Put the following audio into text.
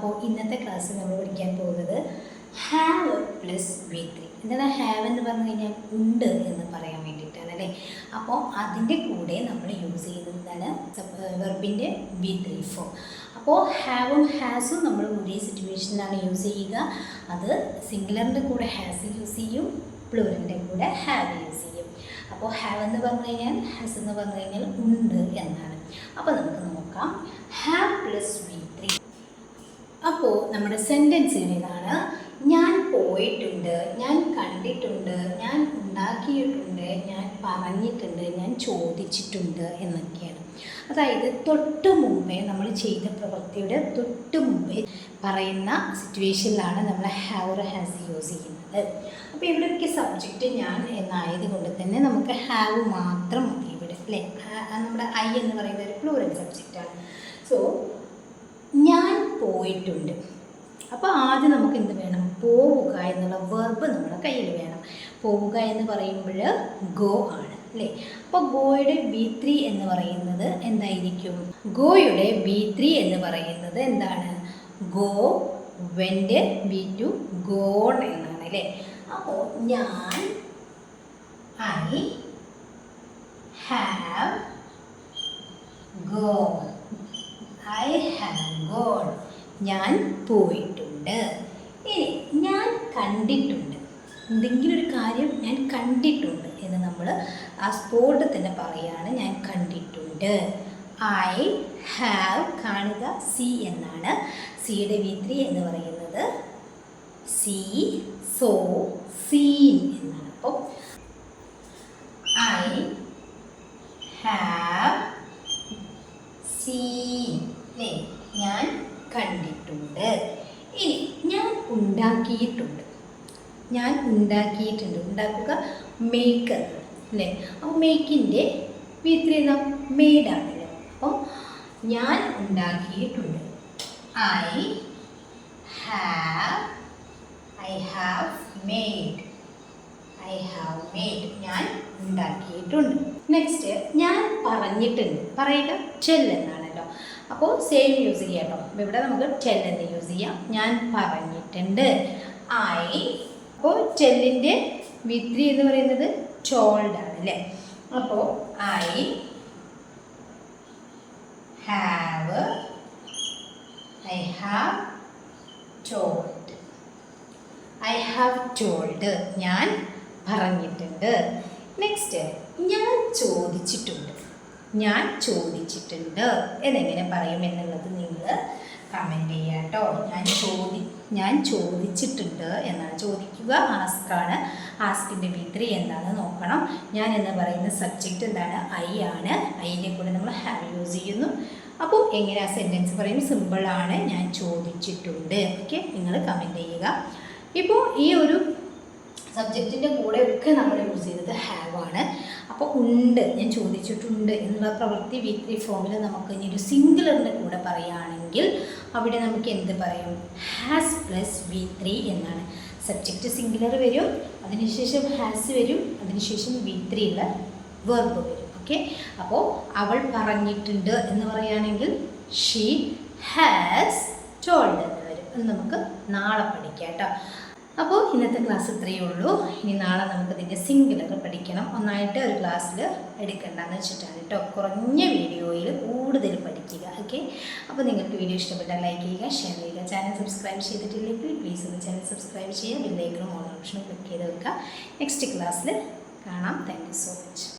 അപ്പോൾ ഇന്നത്തെ ക്ലാസ്സിൽ നമ്മൾ പഠിക്കാൻ പോകുന്നത് ഹാവ് പ്ലസ് വി ത്രീ എന്താണ് ഹാവ് എന്ന് പറഞ്ഞു കഴിഞ്ഞാൽ ഉണ്ട് എന്ന് പറയാൻ വേണ്ടിയിട്ടാണ് അല്ലേ? അപ്പോൾ അതിന്റെ കൂടെ നമ്മൾ യൂസ് ചെയ്യുന്നതാണ് വെർബിന്റെ വി ത്രീ ഫോർ അപ്പോൾ ഹാവും ഹാസും നമ്മൾ ഒരേ സിറ്റുവേഷനിലാണ് യൂസ് ചെയ്യുക. അത് സിംഗുലറിന്റെ കൂടെ ഹാസ് യൂസ് ചെയ്യും പ്ലൂറിന്റെ കൂടെ ഹാവ് യൂസ് ചെയ്യും. അപ്പോൾ ഹാവ് എന്ന് പറഞ്ഞു കഴിഞ്ഞാൽ ഹാസ് എന്ന് പറഞ്ഞു കഴിഞ്ഞാൽ ഉണ്ട് എന്നാണ്. അപ്പോൾ നമുക്ക് നോക്കാം. ഹാവ് പ്ലസ് വി ത്രീ നമ്മുടെ സെന്റൻസ് ഇതാണ് ഞാൻ പോയിട്ടുണ്ട് ഞാൻ കണ്ടിട്ടുണ്ട് ഞാൻ ഉണ്ടാക്കിയിട്ടുണ്ട് ഞാൻ പറഞ്ഞിട്ടുണ്ട് ഞാൻ ചോദിച്ചിട്ടുണ്ട് എന്നൊക്കെയാണ്. അതായത് തൊട്ട് മുമ്പേ നമ്മൾ ചെയ്ത പ്രവൃത്തിയുടെ തൊട്ട് മുമ്പേ പറയുന്ന സിറ്റുവേഷനിലാണ് നമ്മൾ ഹാവ് ഹാസ് യൂസ് ചെയ്യുന്നത്. അപ്പോൾ ഇവിടെയൊക്കെ സബ്ജക്റ്റ് ഞാൻ എന്നായതുകൊണ്ട് തന്നെ നമുക്ക് ഹാവ് മാത്രം മതി ഇവിടെ അല്ലേ? നമ്മുടെ ഐ എന്ന് പറയുന്ന ഒരു പ്ലൂറൽ സബ്ജക്റ്റാണ് സോ ഞാൻ പോയിട്ടുണ്ട്. അപ്പോൾ ആദ്യം നമുക്ക് എന്ത് വേണം? പോവുക എന്നുള്ള വെർബ് നമ്മുടെ കയ്യിൽ വേണം. പോവുക എന്ന് പറയുമ്പോൾ ഗോ ആണ് അല്ലേ? അപ്പോൾ ഗോയുടെ ബി ത്രീ എന്ന് പറയുന്നത് എന്തായിരിക്കും? ഗോയുടെ ബി ത്രീ എന്ന് പറയുന്നത് എന്താണ്? Go went V two gone എന്നാണ് അല്ലേ? അപ്പോൾ ഞാൻ I have go I have gone ഞാൻ പോയിട്ടുണ്ട് ഇനി ഞാൻ കണ്ടിട്ടുണ്ട്. എന്തെങ്കിലും ഒരു കാര്യം ഞാൻ കണ്ടിട്ടുണ്ട് എന്ന് നമ്മൾ ആ സ്പോട്ട് തന്നെ പറയുകയാണ് ഞാൻ കണ്ടിട്ടുണ്ട്. ഐ ഹാവ് കാണുക സി എന്നാണ്. സിയുടെ വി ത്രീ എന്ന് പറയുന്നത് സി സോ സീൻ എന്നാണ്. അപ്പോൾ ഐ ഹാവ് സീൻ അല്ലേ ഞാൻ കണ്ടിട്ടുണ്ട് ഇനി ഞാൻ ഉണ്ടാക്കിയിട്ടുണ്ട്. ഞാൻ ഉണ്ടാക്കിയിട്ടുണ്ട്. ഉണ്ടാക്കുക മേക്ക് അല്ലേ അപ്പോൾ മേക്കിന്റെ വീട്ടിൽ നാം മെയ്ഡാണല്ലോ അപ്പം ഞാൻ ഉണ്ടാക്കിയിട്ടുണ്ട്. I have I have made I have made ഞാൻ ഉണ്ടാക്കിയിട്ടുണ്ട്. നെക്സ്റ്റ് ഞാൻ പറഞ്ഞിട്ടുണ്ട്. പറയുക എന്നാണല്ലോ അപ്പോൾ സെയിം യൂസ് ചെയ്യാം കേട്ടോ ഇവിടെ നമുക്ക് ടെൽ എന്ന് യൂസ് ചെയ്യാം. ഞാൻ പറഞ്ഞിട്ടുണ്ട്. ഐ അപ്പോൾ ടെല്ലിന്റെ വിത്രി എന്ന് പറയുന്നത് ചോൾഡ് ആണ് അല്ലേ അപ്പോൾ I have I have told I have told ഞാൻ പറഞ്ഞിട്ടുണ്ട്. നെക്സ്റ്റ് ഞാൻ ചോദിച്ചിട്ടുണ്ട്. ഞാൻ ചോദിച്ചിട്ടുണ്ട്. എന്നെങ്ങനെ പറയും എന്നുള്ളത് നിങ്ങൾ കമന്റ് ചെയ്യുക കേട്ടോ. ഞാൻ ചോദി ഞാൻ ചോദിച്ചിട്ടുണ്ട് എന്നാണ്. ചോദിക്കുക ആസ്കാണ് ആസ്കിന്റെ ബി എന്താണെന്ന് നോക്കണം. ഞാൻ എന്ന് പറയുന്ന സബ്ജക്റ്റ് എന്താണ്? ഐ ആണ്. ഐന്റെ കൂടെ നമ്മൾ ഹാവ് യൂസ് ചെയ്യുന്നു. അപ്പോൾ എങ്ങനെ ആ സെന്റൻസ് പറയും? സിമ്പിളാണ് ഞാൻ ചോദിച്ചിട്ടുണ്ട്. ഓക്കെ നിങ്ങൾ കമന്റ് ചെയ്യുക. ഇപ്പോൾ ഈ ഒരു സബ്ജക്റ്റിന്റെ കൂടെ ഒക്കെ നമ്മൾ യൂസ് ചെയ്തത് ഉണ്ട് ഞാൻ ചോദിച്ചിട്ടുണ്ട് എന്നുള്ള പ്രവൃത്തി വീക്ക്ലി ഫോമിൽ നമുക്ക് ഇനി ഒരു സിംഗുലറിന്റെ കൂടെ പറയുകയാണെങ്കിൽ അവിടെ നമുക്ക് എന്ത് പറയും? ഹാസ് പ്ലസ് വി ത്രീ എന്നാണ്. സബ്ജക്റ്റ് സിംഗുലർ വരും അതിനുശേഷം ഹാസ് വരും അതിനുശേഷം വി ത്രീ ഉള്ള വെർബ് വരും. ഓക്കെ അപ്പോൾ അവൾ പറഞ്ഞിട്ടുണ്ട് എന്ന് പറയുകയാണെങ്കിൽ ഷീ ഹാസ് ടോൾഡ് എന്ന് വരും. അത് നമുക്ക് നാളെ പഠിക്കാം കേട്ടോ. അപ്പോൾ ഇന്നത്തെ ക്ലാസ് ഇത്രയേ ഉള്ളൂ. ഇനി നാളെ നമുക്ക് ഇതിന്റെ സിംഗിളൊക്കെ പഠിക്കണം. ഒന്നായിട്ട് ഒരു ക്ലാസ്സിൽ എടുക്കണ്ടെന്ന് വെച്ചിട്ടാണ് കേട്ടോ. കുറഞ്ഞ വീഡിയോയിൽ കൂടുതൽ പഠിക്കുക. ഓക്കെ അപ്പോൾ നിങ്ങൾക്ക് വീഡിയോ ഇഷ്ടപ്പെട്ടാൽ ലൈക്ക് ചെയ്യുക ഷെയർ ചെയ്യുക. ചാനൽ സബ്സ്ക്രൈബ് ചെയ്തിട്ടില്ലെങ്കിൽ പ്ലീസ് ഒന്ന് ചാനൽ സബ്സ്ക്രൈബ് ചെയ്യുക. ബില്ലേക്കും ഓൺ ഓപ്ഷനും ക്ലിക്ക് ചെയ്ത് വെക്കുക. നെക്സ്റ്റ് ക്ലാസ്സിൽ കാണാം. Thank so much